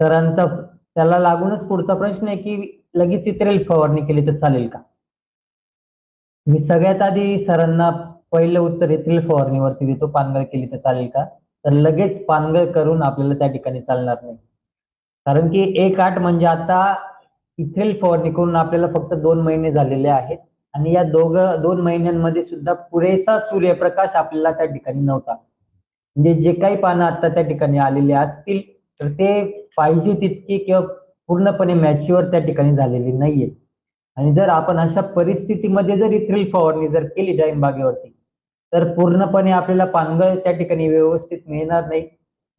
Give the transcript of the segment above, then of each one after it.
सरांचा त्याला लागूनच पुढचा प्रश्न आहे की लगेच इतरेल फवारणी केली तर चालेल का? मी सगळ्यात आधी सरांना पहिलं उत्तर येथील फवारणीवरती देतो. पानगळ केली तर चालेल का? तर लगेच पानगळ करून आपल्याला त्या ठिकाणी चालणार नाही. कारण की एक आठ म्हणजे आता इथेल फवारणी करून आपल्याला फक्त दोन महिने झालेले आहेत. आणि या दोघं दोन महिन्यांमध्ये सुद्धा पुरेसा सूर्यप्रकाश आपल्याला त्या ठिकाणी नव्हता. म्हणजे जे काही पानं आता त्या ठिकाणी आलेले असतील तर ते पाहिजे तितकी किंवा पूर्णपणे मॅच्युअर त्या ठिकाणी झालेली नाहीये. आणि जर आपण अशा परिस्थितीमध्ये जर इथ्रिल फवारणी जर केली डाळिंब बागेवरती तर पूर्णपणे आपल्याला पानगळ त्या ठिकाणी व्यवस्थित मिळणार नाही.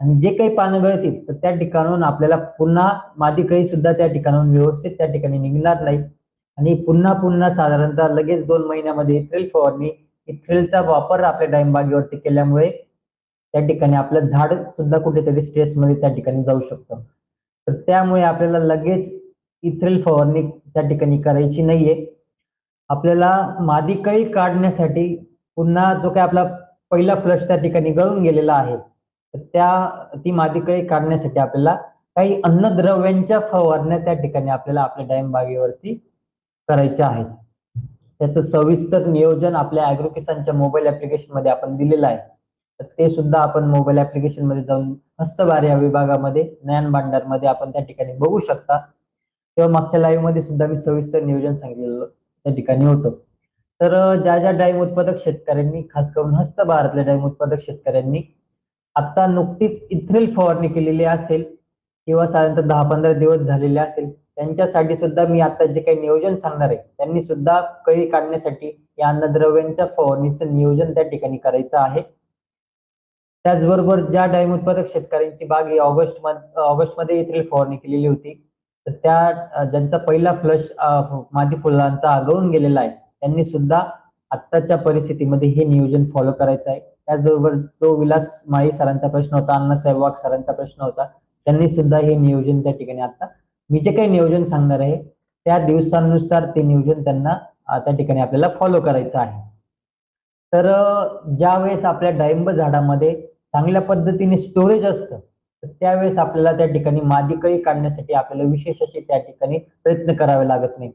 आणि जे काही पानं गळतील तर त्या ठिकाणून आपल्याला पुन्हा मादी कळी सुद्धा त्या ठिकाणाहून व्यवस्थित त्या ठिकाणी निघणार नाही. आणि पुन्हा पुन्हा साधारणतः लगेच दोन महिन्यामध्ये इथ्रिल फवारणी इथ्रिलचा वापर आपल्या डाळिंब केल्यामुळे त्या ठिकाणी आपलं झाड सुद्धा कुठेतरी स्ट्रेसमध्ये त्या ठिकाणी जाऊ शकतं. तर त्यामुळे आपल्याला लगेच इथ्रेल फवारणी त्या ठिकाणी करायची नाहीये. आपल्याला मादी कळी काढण्यासाठी पुन्हा जो काही आपला पहिला फ्लश त्या ठिकाणी गळून गेलेला आहे तर त्या ती मादी कळी काढण्यासाठी आपल्याला काही अन्नद्रव्यांच्या फवारण्या त्या ठिकाणी आपल्याला आपल्या डाळिंब बागेवरती करायच्या आहेत. त्याचं सविस्तर नियोजन आपल्या अॅग्रो किसानच्या मोबाईल ऍप्लिकेशनमध्ये आपण दिलेलं आहे. तर ते सुद्धा आपण मोबाईल ऍप्लिकेशनमध्ये जाऊन हस्तभार या विभागामध्ये ज्ञान भांडारमध्ये आपण त्या ठिकाणी बघू शकता. किंवा मागच्या लाईव्हमध्ये सुद्धा मी सविस्तर नियोजन सांगितलेलं त्या ठिकाणी होतं. तर ज्या ज्या डाळिंब उत्पादक शेतकऱ्यांनी खास करून हस्तभारातल्या डाळिंब उत्पादक शेतकऱ्यांनी आता नुकतीच इथ्रिल फवारणी केलेली असेल किंवा साधारणतः दहा पंधरा दिवस झालेले असेल त्यांच्यासाठी सुद्धा मी आता जे काही नियोजन सांगणार आहे त्यांनी सुद्धा कळी काढण्यासाठी या अन्नद्रव्यांच्या फवारणीचं नियोजन त्या ठिकाणी करायचं आहे. त्याचबरोबर ज्या डाळिंब उत्पादक शेतकऱ्यांची बाग ही ऑगस्ट ऑगस्टमध्ये इथ्रिल फवारणी केलेली होती. तर त्या ज्यांचा पहिला फ्लश माती फुलांचा आगळून गेलेला आहे त्यांनी सुद्धा आत्ताच्या परिस्थितीमध्ये हे नियोजन फॉलो करायचं आहे. त्याचबरोबर जो विलास माळी सरांचा प्रश्न होता अण्णासाहेब वाघ सरांचा प्रश्न होता त्यांनी सुद्धा हे नियोजन त्या ठिकाणी आता मी जे काही नियोजन सांगणार आहे त्या दिवसानुसार ते नियोजन त्यांना त्या ठिकाणी आपल्याला फॉलो करायचं आहे. तर ज्या वेळेस आपल्या डाळिंब झाडामध्ये चांगल्या पद्धतीने स्टोरेज असतं तर त्यावेळेस आपल्याला त्या ठिकाणी मादी कळी काढण्यासाठी आपल्याला विशेष असे त्या ठिकाणी प्रयत्न करावे लागत नाही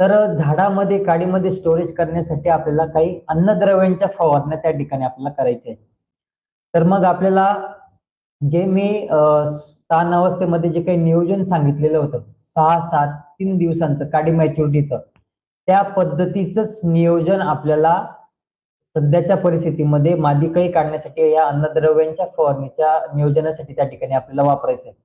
तर झाडामध्ये काडीमध्ये स्टोरेज करण्यासाठी आपल्याला काही अन्नद्रव्यांच्या फवारण्या त्या ठिकाणी आपल्याला करायच्या आहेत. तर मग आपल्याला जे मी ताण अवस्थेमध्ये जे काही नियोजन सांगितलेलं होतं सहा सात तीन दिवसांचं काडी मॅच्युरिटीचं त्या पद्धतीचंच नियोजन आपल्याला सध्याच्या परिस्थितीमध्ये मादी कळी काढण्यासाठी या अन्नद्रव्यांच्या फवारणीच्या नियोजनासाठी त्या ठिकाणी आपल्याला वापरायचं आहे